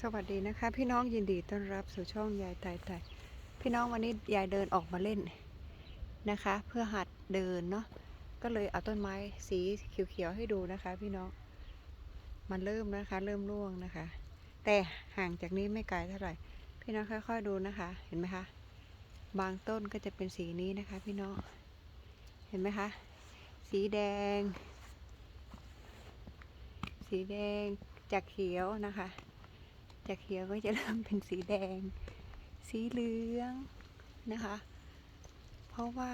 สวัสดีนะคะ พี่น้องยินดีต้อนรับสู่ช่องยายไทยไทยพี่น้องวันนี้ยายเดินออกมาเล่นนะคะ เพื่อหัดเดินเนาะก็เลยเอาต้นไม้สีเขียวๆให้ดูนะคะ พี่น้องมันเริ่มนะคะ เริ่มร่วงนะคะ แต่ห่างจากนี้ไม่ไกลเท่าไหร่ พี่น้องค่อย ๆ ดูนะคะ เห็นไหมคะ บางต้นก็จะเป็นสีนี้นะคะ พี่น้องเห็นไหมคะ สีแดง สีแดงจากเขียวนะคะ จากเขียวก็จะเริ่มเป็นสีแดง สีเหลืองนะคะ เพราะว่า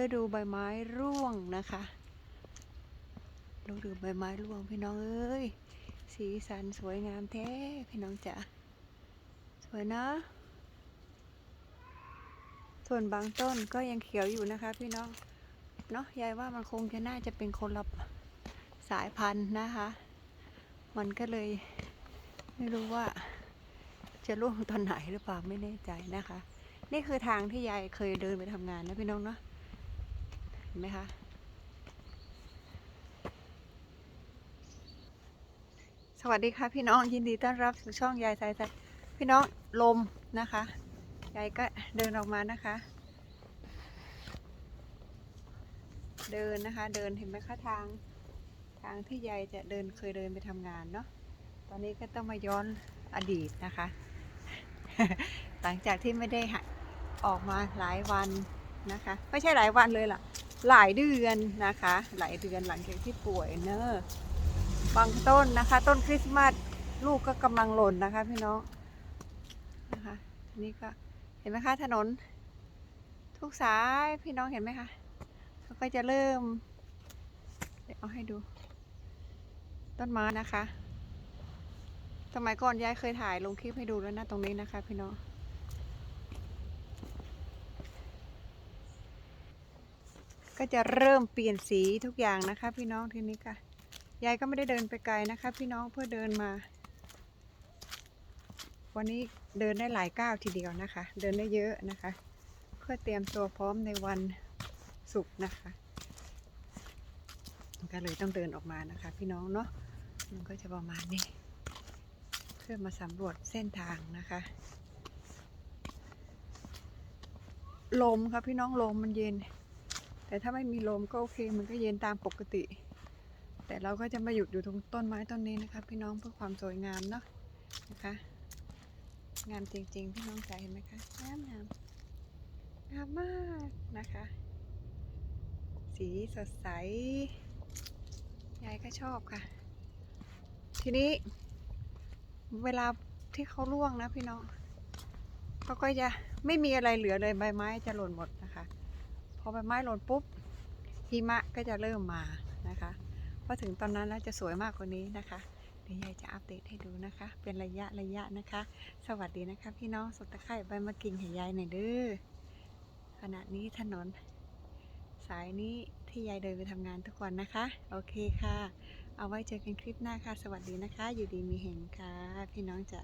ฤดูใบไม้ร่วงนะคะฤดูใบไม้ร่วงพี่น้องเอ้ย สีสันสวยงามแท้พี่น้องจ๋าสวยนะ ส่วนบางต้นก็ยังเขียวอยู่นะคะ พี่น้อง เนาะยายว่ามันคงจะน่าจะเป็นคนละสายพันธุ์นะคะ มันก็เลย ไม่รู้ว่าจะร่วงตอนไหนหรือเปล่าไม่แน่ใจนะคะ นี่คือทางที่ยายเคยเดินไปทำงานนะพี่น้องเนาะเห็นไหมคะสวัสดีค่ะพี่น้องยินดีต้อนรับสู่ช่องยายสายสายพี่น้องลมนะคะยายก็เดินออกมานะคะ เดินนะคะ เดินเห็นไหมคะทาง ทางที่ยายจะเดินเคยเดินไปทำงานเนาะ ตอนนี้ก็ต้องมาย้อนอดีตนะคะ หลังจากที่ไม่ได้ออกมาหลายวันนะคะ ไม่ใช่หลายวันเลยล่ะ หลายเดือนนะคะ หลายเดือนหลังจากที่ป่วยเนอะบางต้นนะคะ ต้นคริสต์มาสลูกก็กำลังหล่นนะคะ พี่น้องนะคะนี้ก็เห็นไหมคะถนน ทุกสายพี่น้องเห็นไหมคะเขาก็จะเริ่ม เดี๋ยวเอาให้ดู ต้นไม้นะคะ สมัยก่อนยายเคยถ่ายลงคลิปให้ดูแล้วนะตรงนี้นะคะ พี่น้องก็จะเริ่มเปลี่ยนสีทุกอย่างนะคะ พี่น้องทีนี้ค่ะยายก็ไม่ได้เดินไปไกลนะคะ พี่น้องเพื่อเดินมา วันนี้เดินได้หลายก้าวทีเดียวนะคะ เดินได้เยอะนะคะ เพื่อเตรียมตัวพร้อมในวันศุกร์นะคะก็เลยต้องเดินออกมานะคะ พี่น้องเนาะมันก็จะประมาณนี้ เพื่อมาสำรวจเส้นทางนะคะ ลมครับพี่น้องลมมันเย็น แต่ถ้าไม่มีลมก็โอเคมันก็เย็นตามปกติ แต่เราก็จะมาหยุดอยู่ตรงต้นไม้ต้นนี้นะคะ พี่น้องเพื่อความสวยงามเนาะนะคะ งามจริงๆ พี่น้องจ๋าเห็นไหมคะงามงามงามมากนะคะ สีสดใสยายก็ชอบค่ะ ทีนี้ เวลาที่เขาร่วงนะพี่น้องเขาก็จะไม่มีอะไรเหลือเลยใบไม้จะหล่นหมดนะคะ พอใบไม้หล่นปุ๊บหิมะก็จะเริ่มมานะคะพอถึงตอนนั้นแล้วจะสวยมากกว่านี้นะคะเดี๋ยวยายจะอัปเดตให้ดูนะคะ เป็นระยะระยะนะคะ สวัสดีนะคะ พี่น้องสดตะไคร่ใบมะกิ่งให้ยายหน่อยเด้อขณะนี้ถนน สายนี้ ที่ยายเดินไปทำงานทุกวันนะคะ โอเคค่ะ เอาไว้เจอกันคลิปหน้าค่ะ สวัสดีนะคะ อยู่ดีมีเห็นค่ะ พี่น้องจ๋า